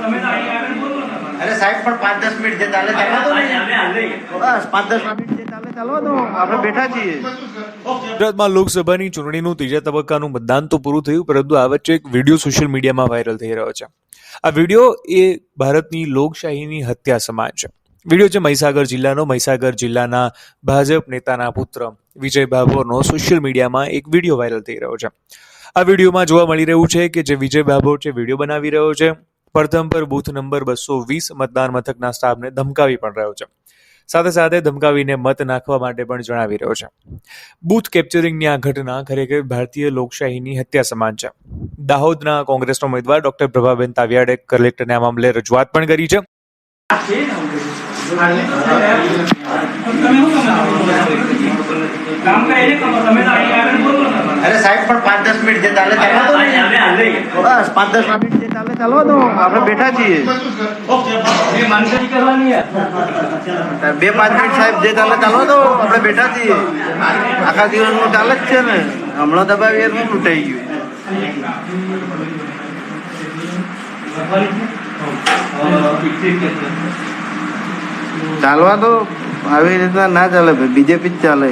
પણ. પાંચ દસ મિનિટ જે ચાલે ચાલવા દો બસ પાંચ દસ મિનિટ જે ચાલે ચાલવા દો. આપણે બેઠા છીએ. ગુજરાતમાં લોકસભાની ચૂંટણીનું ત્રીજા તબક્કાનું મતદાન તો પૂરું થયું પરંતુ આ વચ્ચે એક વીડિયો સોશિયલ મીડિયામાં વાયરલ થઈ રહ્યો છે. આ વીડિયો એ ભારતની લોકશાહીની હત્યા સમાન છે. વીડિયો છે મહીસાગર જિલ્લાનો. મહીસાગર જિલ્લાના ભાજપ નેતાના પુત્ર વિજય ભાભોરનો સોશિયલ મીડિયામાં એક વીડિયો વાયરલ થઈ રહ્યો છે. આ વિડીયોમાં જોવા મળી રહ્યું છે કે જે વિજય ભાભોર છે વીડિયો બનાવી રહ્યો છે. પ્રથમ પર બૂથ નંબર બસો વીસ મતદાન મથકના સ્ટાફને ધમકાવી પણ રહ્યો છે. સાથે સાથે ધમકાવીને મત નાખવા માટે પણ જણાવી રહ્યો છે. બૂથ કેપ્ચરિંગની આ ઘટના ખરેખર ભારતીય લોકશાહીની હત્યા સમાન છે. દાહોદના કોંગ્રેસના ઉમેદવાર ડોક્ટર પ્રભાબેન તાવિયાડે કલેક્ટરને આ મામલે રજૂઆત પણ કરી છે. અરે સાહેબ પણ પાંચ દસ મિનિટ જે ચાલે ચાલવા દો ને. બસ પાંચ દસ મિનિટ ચાલે ચાલવા દો આપણે બેઠા છીએ. બે પાંચ મિનિટ સાહેબ, જે ચાલે ચાલવા દો આપણે બેઠા છીએ. આખા દિવસનું ચાલે જ છે ને. હમણાં દબાવી એનું લૂંટાઈ ગયું. ચાલવા તો આવી રીતના ના ચાલે ભાઈ. બીજેપી જ ચાલે.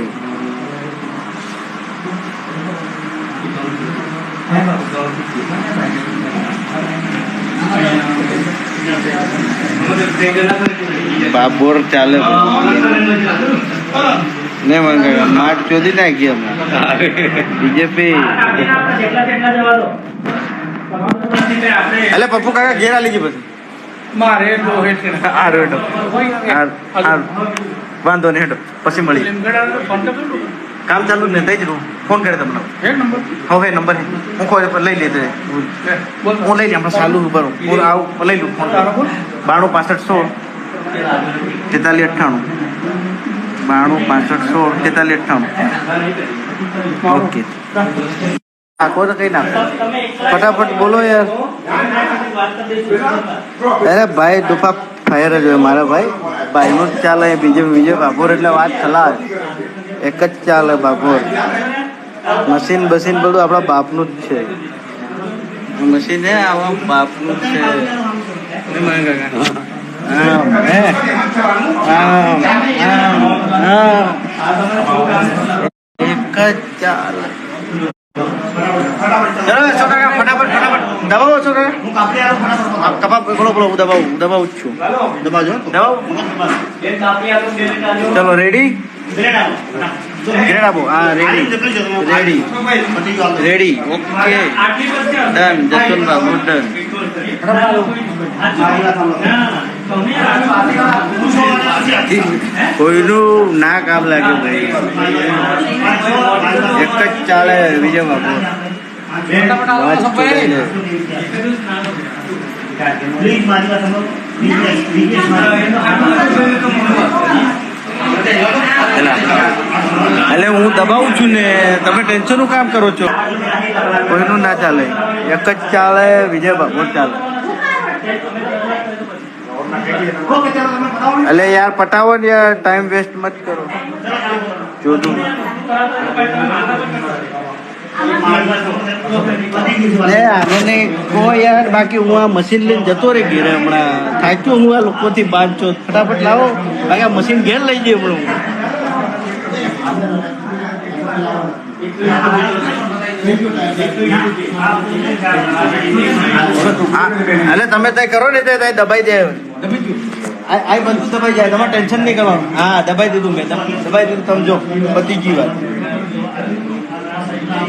બાબોર ચાલે ને મંગે માટ ચોધી નાખી અમે. બીજેપી. એટલે પપ્પુ કાકા ઘેર આલી ગઈ પછી. મારે આ રેડો વાંધો નહીં હેઠો પછી મળી. કામ ચાલુ ને જ રહું ફોન કરે તમને. હવે નંબર? હે હું કોઈ લઈ લેતો હું લઈ લઈ આપણે ચાલુ ઉપર હું આવું લઈ લઉં ફોન બાણું પાસઠ સોળ તેતાલીસ અઠ્ઠાણું. બાણું પાસઠ સોળ તેતાલીસ અઠ્ઠાણું. ઓકે. આખો તો કઈ નાખો ફટાફટ બોલો યાર. અરે ભાઈ દુફા ફાયર જ હોય મારા ભાઈ. ભાઈનું ચાલે બીજે બીજે બાપોર એટલે વાત ખલાસ. એક જ ચાલે બાપોર. મશીન બસીન બધું આપણા બાપનું જ છે. મશીન હે આવા બાપનું જ છે. કાકા? એક જ ચાલે. દબાવો છોકરા આપ બોલો બોલો હું દબાવું દબાવું જ છું. દબાવજો દબાવો. ચલો રેડી આપો હા ready. Ready. Ready okay. Done Jaswant Babu done. કોઈનું ના કામ લાગે ભાઈ. એક જ ચાલે વિજય બાબુ વાત ચોટાઈને. એટલે હું દબાવું છું ને તમે ટેન્શનનું કામ કરો છો? કોઈનું ના ચાલે. એક જ ચાલે, વિજય બાબુ ચાલે. એટલે યાર પટાવો ને યાર ટાઈમ વેસ્ટ મત કરો. જોતું આને કહો યાર, બાકી હું આ મશીન લઈને જતો રહી ઘેરે હમણાં. થાક્યો હું આ લોકોથી બાંધજો ફટાફટ લાવો. બાકી આ મશીન ઘેર લઈ જઈએ હમણાં અરે તમે તય કરો ને તે દબાઈ દે. આ બંધ દબાઈ જાય, તમારે ટેન્શન નહીં કરવાનું. હા, દબાઈ દીધું મેં. દબ- દબાઈ દીધું સમજો પતી ગઈ વાત.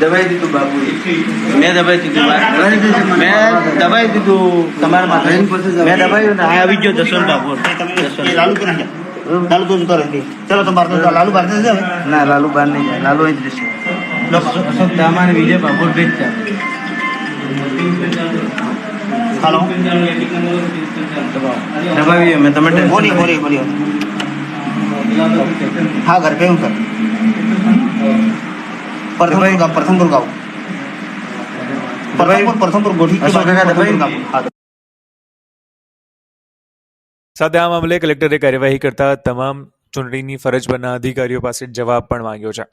દબાઈ દીધું બાબુ મેં દબાઈ દીધું. બા- મેં દબાઈ દીધું તમારા માથે. મેં દબાયું ને આવી ગયો જસવંત બાબુ લાલુ જતો રહે ચલો તો બાર લાલુ બાર જશે ના લાલુ બહાર નહીં જાય. લાલુ અહીં જ રહેશે. તમારે વિજય બાબુ ભેજ હાલો. દબાવીએ મેં તમે બોલી બોલી બોલી. હા ઘર કયું સર પ્રથમપુર ગોઠી સાથે આ મામલે કલેક્ટરે કાર્યવાહી કરતા તમામ ચૂંટણીની ફરજ પરના અધિકારીઓ પાસે જવાબ પણ માંગ્યો છે.